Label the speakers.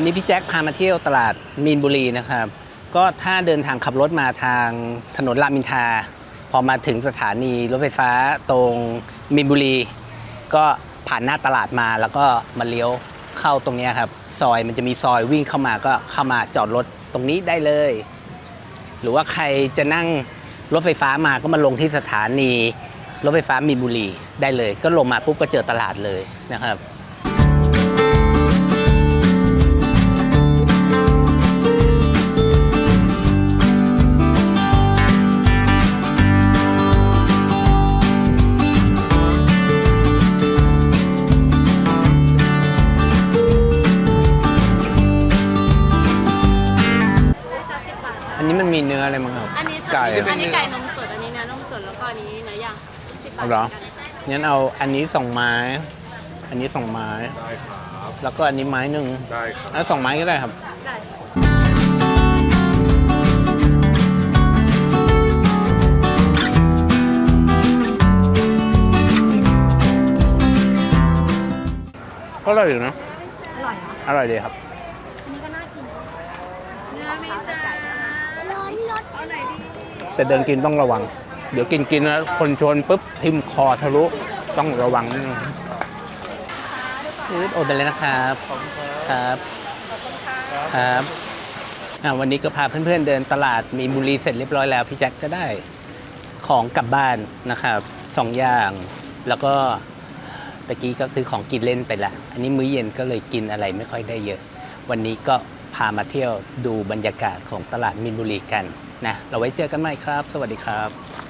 Speaker 1: วันนี้พี่แจ็คพามาเที่ยวตลาดมีนบุรีนะครับ ก็ถ้าเดินทางขับรถมาทางถนนรามอินทา พอมาถึงสถานีรถไฟฟ้าตรงมีนบุรี ก็ผ่านหน้าตลาดมาแล้วก็มาเลี้ยวเข้าตรงนี้ครับ ซอยมันจะมีซอยวิ่งเข้ามาก็เข้ามาจอดรถตรงนี้ได้เลย หรือว่าใครจะนั่งรถไฟฟ้ามาก็มาลงที่สถานีรถไฟฟ้ามีนบุรีได้เลย ก็ลงมาปุ๊บก็เจอตลาดเลยนะครับ อันนี้มันมีเนื้ออะไรมั้งครับ
Speaker 2: อันนี้
Speaker 1: ไก่
Speaker 2: อันนี้ไก่นมสด อันนี้เนื้อนมสด แล้วก็อันนี้เนื้อย่างสิบบาท
Speaker 1: เอาเหรอ
Speaker 2: มืนกัน
Speaker 1: งั้นเอาอันนี้สองไม้ อันนี้สองไม้
Speaker 3: ได้ครับ
Speaker 1: แล้วก็อันนี้ไม้หนึ่ง
Speaker 3: ได้ครับ
Speaker 1: แล้วสองไม้ก็ได้ครับ
Speaker 2: ได้
Speaker 1: ก็อร่อยอยู่นะ
Speaker 2: อร่อยเหรอ
Speaker 1: อร่อยดีครับ
Speaker 2: อันนี้ก็น่ากินเนื้อไหม่จ้า
Speaker 1: แต่เดินกินต้องระวัง เดี๋ยวกินกินแล้วคนชนปุ๊บทิ่มคอทะลุต้องระวังนิดนึงนี่โอนไปเลยนะครับครับครับอ่าวันนี้ก็พาเพื่อนๆเดินตลาดมีนบุรีเสร็จเรียบร้อยแล้วพี่แจ็คก็ได้ของกลับบ้านนะครับสองอย่าง แล้วก็ตะกี้ก็ซื้อของกินเล่นไปละ อันนี้มื้อเย็นก็เลยกินอะไรไม่ค่อยได้เยอะ วันนี้ก็ พามาเที่ยวดูบรรยากาศของตลาดมินบุรีกันนะเราไว้เจอกันใหม่ครับ สวัสดีครับ